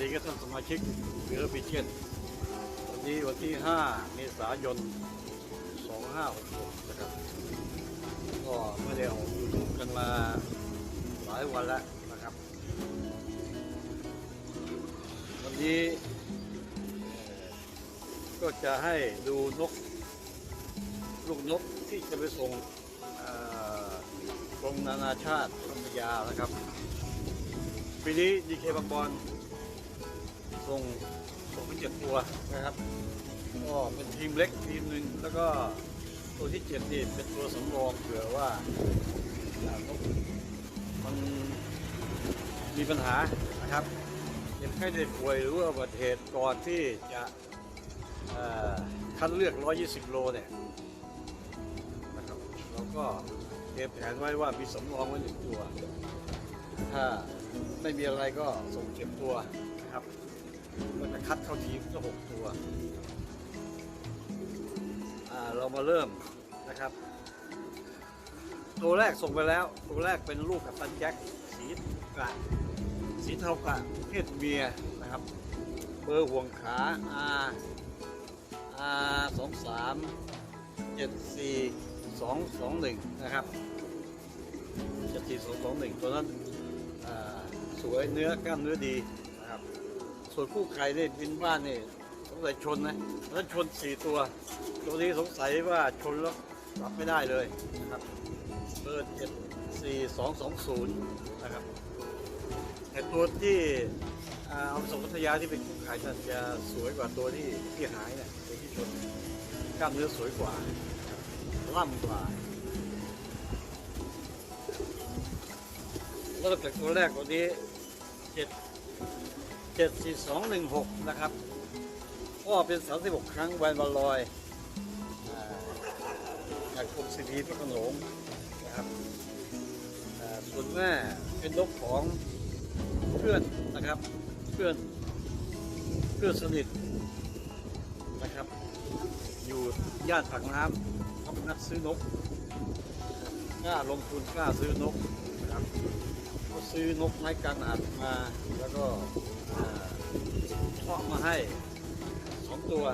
ดีกับท่านสมาชิกเรือบิเชนวันนี้วันที่ 5 เมษายน 2566นะครับก็ไม่ได้ออกยูทูบกันมาหลายวันแล้วนะครับ วันนี้ก็จะให้ดูนก ลูกนกที่จะไปส่งกรมนานาชาติพัทยานะครับ ปีนี้ดีเคบางบอล ส่งส่งไปเจ็ดตัวนะครับ ก็เป็นทีมเล็กทีมหนึ่งแล้วก็ตัวที่เจ็ดนี่เป็นตัวสำรองเผื่อว่ามันมีปัญหานะครับเจ็บไข้ได้ป่วยหรือว่าอุบัติเหตุก่อนที่จะเอ่อคัดเลือก 120 โลเนี่ยนะครับเราก็เตรียมแผนไว้ว่ามีสำรองไว้หนึ่งตัว ถ้าไม่มีอะไรก็ส่งเก็บตัวนะครับ ก็จะคัดเข้าทีมก็หกตัวเรามาเริ่มนะครับ ตัวแรกส่งไปแล้ว ตัวแรกเป็นลูกกับตันแจ็คสีกระสีเทากระเพศเมียนะครับ เบอร์ห่วงขา R R สองสามเจ็ดสี่สองสองหนึ่งนะครับเจ็ดสี่สองสองหนึ่งตัวนั้นสวยเนื้อกล้ามเนื้อดี ส่วนคู่ไข่นี่ยบินบ้านเนี่ยสงสัยชนนะเพราะฉะนั้นชนสี่ตัว ตัวนี้สงสัยว่าชนแล้วรับไม่ได้เลยนะครับเบอร์เจ็ดสี่สองสองศูนย์นะครับแต่ตัวที่เอาไปส่งพัทยาที่เป็นคู่ไข่จะจะสวยกว่าตัวที่ที่หายเนี่ยตัวที่ชนกล้ามเนื้อสวยกว่าล่ำกว่าเริ่มจากตัวแรกตัวนี้เจ็ด เจ็ดสี่สองหนึ่งหกนะครับก็เป็นสามสิบหกครั้งแวนบอลลอยอ่าจากกรมสิริพระโขนงนะครับส่วนแม่เป็นนกของเพื่อนนะครับ เพื่อนเพื่อนสนิทนะครับ อยู่ย่านปากน้ำเขาเป็นนักซื้อนกกล้าลงทุนกล้าซื้อนกนะครับเขาซื้อนกไม้กลางอาดมาแล้วก็ เพาะมาให้สองตัว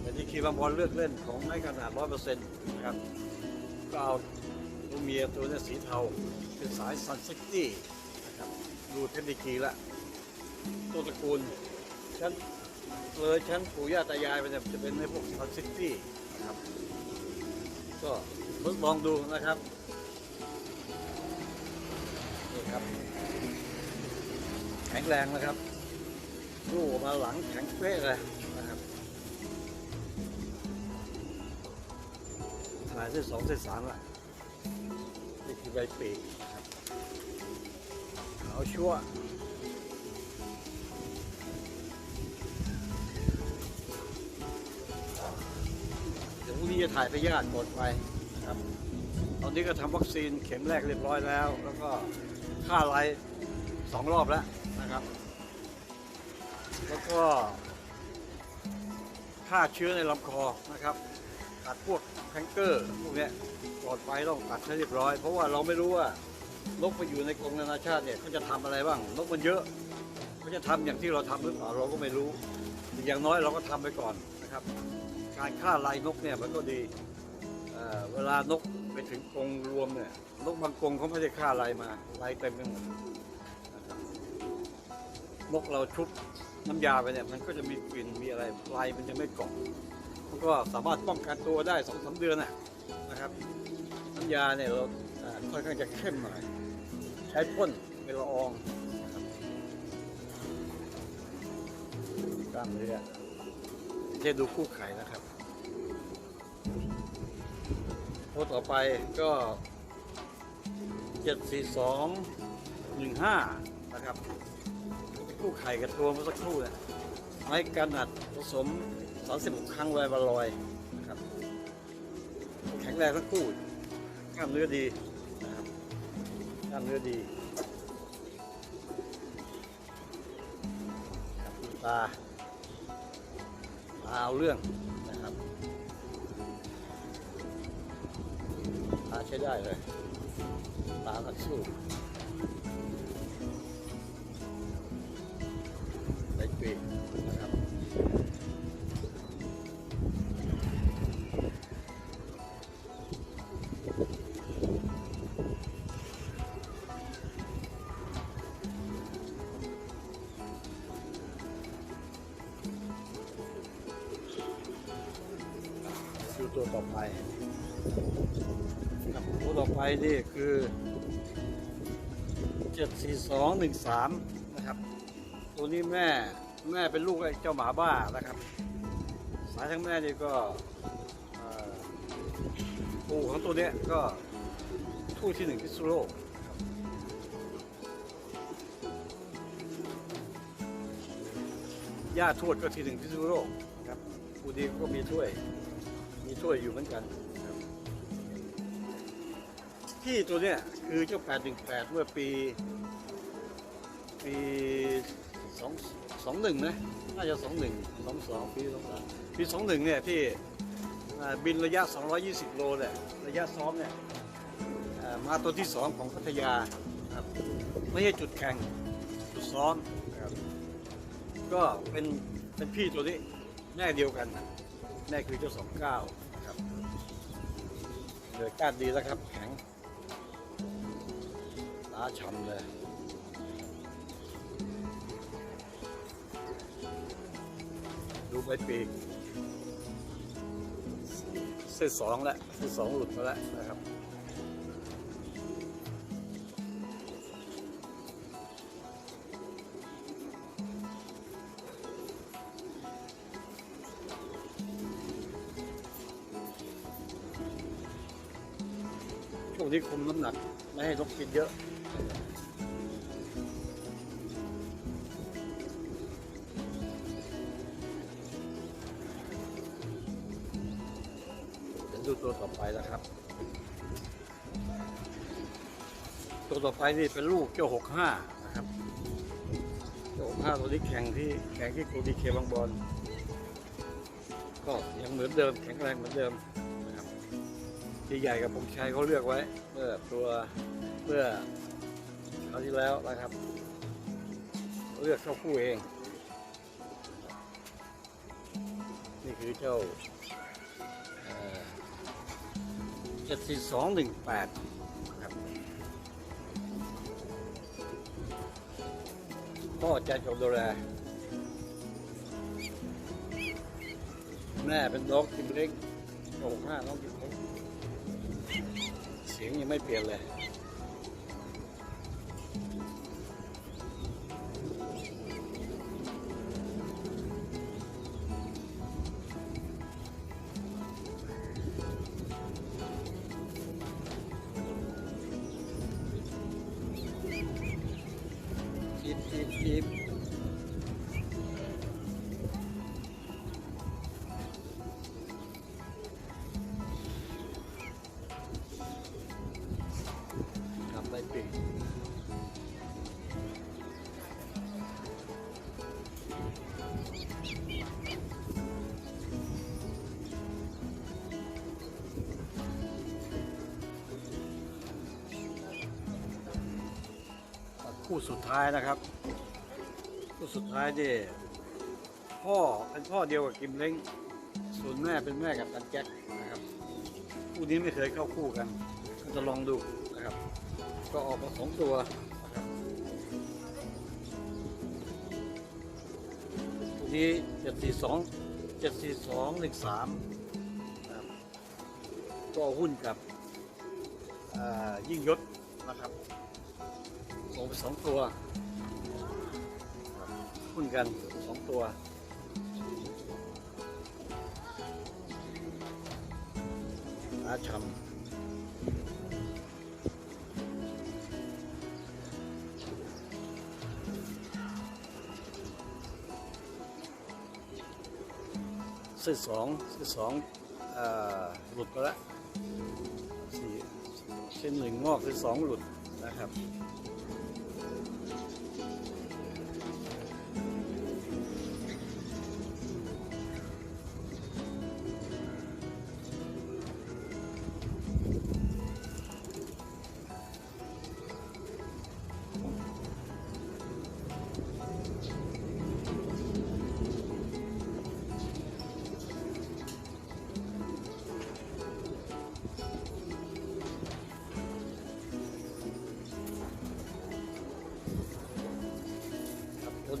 แต่ที่คีบางบอลเลือกเล่นของไม้กลาดร้อยเปอร์เซ็นต์นะครับ ก็เอาตัวเมียตัวเนี้สีเทาเป็นสายซันซิตี้นะครับดูเทคนิคีละตัวตระกูลชั้นเลยชั้นปู่ย่าตายายไปเนี่ยจะเป็นในพวกซันซิตี้นะครับ ก็ทดลองดูนะครับนี่ครับ แข็งแรงนะครับลูออกมาหลังแข็งเป๊ะเลยนะครับถ่ายเส้นสองเส้นสามละนี่คือใบปีกนะครับเอาชั่วเดี๋ยวพรุ่งนี้จะถ่ายพยาธิหมดไปนะครับ ตอนนี้ก็ทำวัคซีนเข็มแรกเรียบร้อยแล้ว แล้วก็ค่าไลฟ์สองรอบแล้ว แล้วก็ฆ่าเชื้อในลำคอนะครับตัดพวกแคนเกอร์พวกนี้ปลอดภัยต้องตัดให้เรียบร้อย เพราะว่าเราไม่รู้ว่านกไปอยู่ในกรงนานาชาติเนี่ยเขาจะทำอะไรบ้างนกมันเยอะเขาจะทำอย่างที่เราทำหรือเปล่าเราก็ไม่รู้ อย่างน้อยเราก็ทำไปก่อนนะครับ การฆ่าลายนกเนี่ยมันก็ดีเเวลานกไปถึงกรงรวมเนี่ยนกบางกรงเขาไม่ได้ฆ่าลายมาลายเต็มไปหมดนะครับนกเราชุบ น้ำยาไปเนี่ยมันก็จะมีกลิ่นมีอะไรลายมันจะไม่เกาะมันก็สามารถป้องกันตัวได้สองสามเดือนน่ะนะครับน้ำยาเนี่ยเราค่อนข้างจะเข้มหน่อยใช้พ่นเป็นละอองกล้ามเนื้อจะดูคู่ไข่นะครับโพสต์ต่อไปก็เจ็ดสี่สองหนึ่งห้านะครับ คู่ไข่กับตัวเมื่อสักครู่เนี่ยไม้กันอัดผสมสามสิบครั้งไว้บาลอยนะครับ แข็งแรงทั้งคู่กล้ามเนื้อดีนะครับกล้ามเนื้อดีครับตาเอาเรื่องนะครับตาใช้ได้เลยตานักสู้ ปีกนะครับดูตัวต่อไปครับตัวต่อไปนี่คือ74213 นะครับ ตัวนี้แม่ แม่เป็นลูกไอ้เจ้าหมาบ้านะครับ สายทั้งแม่นี่ก็ปู่ของตัวเนี้ยก็ทู่ที่หนึ่งพิษณุโลกนะครับย่าทวดก็ที่หนึ่งพิษณุโลกครับปู่ดีก็มีถ้วย มีถ้วยอยู่เหมือนกันนะครับที่ตัวเนี้ยคือเจ้า818เมื่อปีปี สองสองหนึ่งนะน่าจะสองหนึ่งสองสองปีสองสามปีสองหนึ่งเนี่ยที่บินระยะ 220 โลเนี่ยระยะซ้อมเนี่ยมาตัวที่สองของพัทยาครับไม่ใช่จุดแข่งจุดซ้อมครับก็เป็นเป็นพี่ตัวนี้แม่เดียวกัน แม่คือเจ้าสองเก้าครับเลยก้านดีแล้วครับ แข็งล้าช้ำเลย ดูใบปีกเส้นสองแล้วเส้นสองหลุดมาแล้วนะครับช่วงนี้คุมน้ำหนัก ไม่ให้นกกินเยอะ ตัวต่อไปนะครับ ตัวต่อไปนี่เป็นลูกเจ้าหกห้านะครับ เจ้าหกห้าตัวนี้แข่งที่แข่งที่โคดีเคบางบอลก็ยังเหมือนเดิมแข็งแรงเหมือนเดิมนะครับที่ใหญ่กับผมชัยเขาเลือกไว้ เมื่อตัวเมื่อคราวที่แล้วนะครับ เลือกเข้าคู่เอง นี่คือเจ้า เจ็ดสี่สองหนึ่งแปดครับพ่อใจจบดูแลแม่เป็นน้องกิมเล็กหกห้าน้องกิมเล็ก เสียงยังไม่เปลี่ยนเลย คู่สุดท้ายนะครับ คู่สุดท้ายนี่พ่อเป็นพ่อเดียวกับกิมเล้งส่วนแม่เป็นแม่กับตันแจ็คนะครับคู่นี้ไม่เคยเข้าคู่กัน ก็จะลองดูนะครับ ก็ออกมาสองตัวคู่นี้เจ็ดสี่สองเจ็ดสี่สองหนึ่งสามก็หุ้นกับยิ่งยศนะครับ ส่งไปสองตัวหุ้นกันสองตัวอาชำเส้นสองเส้นสองหลุดไปแล้วสี่เส้นหนึ่งงอกเส้นสองหลุดนะครับ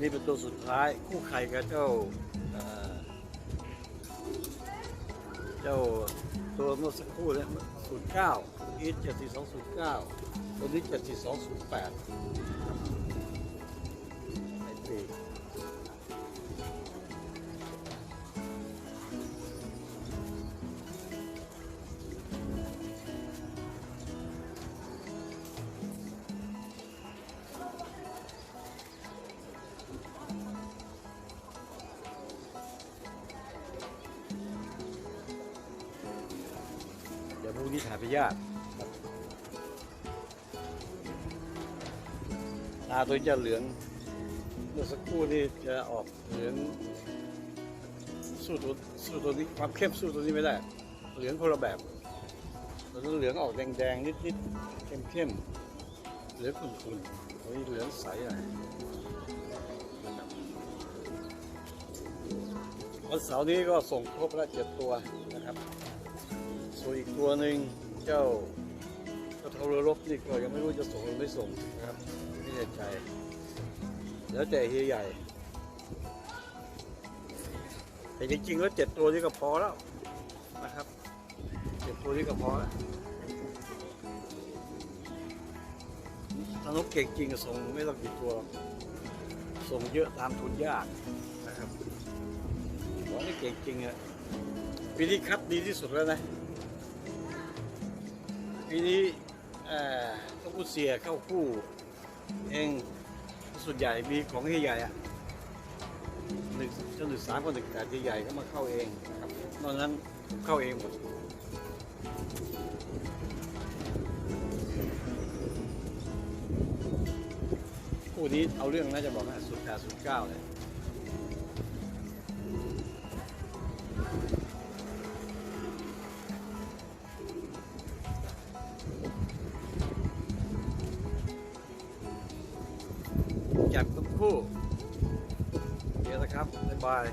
นี้เป็นตัวสุดท้ายคู่ไข่กับเจ้าเจ้าตัวเมื่อสักครู่เนี่ยศูนย์เก้าอีทเจ็ดสี่สองศูนย์เก้าตัวนี้เจ็ดสี่สองศูนย์แปดไอ้ปี กเดี๋ยวพรุ่งนี้ถ่าไปยากตาตัวนี้จะเหลืองเมื่อสักครู่นี่จะออกเหลืองสู้ตัวสู้ตัวนี้ความเข้มสู้ตัวนี้ไม่ได้ เหลืองคนละแบบตัวนั้นเหลืองออกแดงๆนิดๆเข้มๆเหลืองขุ่นๆตัวนี้เหลืองใสอะครับวันเสาร์นี้ก็ส่งครบแล้วเจ็ดตัวนะ ส่วนอีกตัวหนึ่งเจ้าเจ้าเทาเรือรบนี่ก็ยังไม่รู้จะส่งหรือไม่ส่งนะครับไม่แน่ใจ แล้วแต่เฮียใหญ่ แต่จริงๆแล้วเจ็ดตัวนี้ก็พอแล้วนะครับเจ็ดตัวนี้ก็พอแล้วถ้านกเก่งจริงส่งไม่ต้องกี่ตัว ส่งเยอะตามทุนยากนะครับขอให้เก่งจริงอะปีนี้คัดดีที่สุดแล้วนะ ปีนี้ต้องพูดเสียเข้าคู่ เองส่วนใหญ่มีของที่ใหญ่อะหนึ่งจนถึงสามคนหนึ่งแต่ที่ใหญ่ก็มาเข้าเองครับนอกนั้นเข้าเองหมดคู่นี้เอาเรื่องน่าจะบอกว่าสุดแปดสุดเก้าเลย Bye.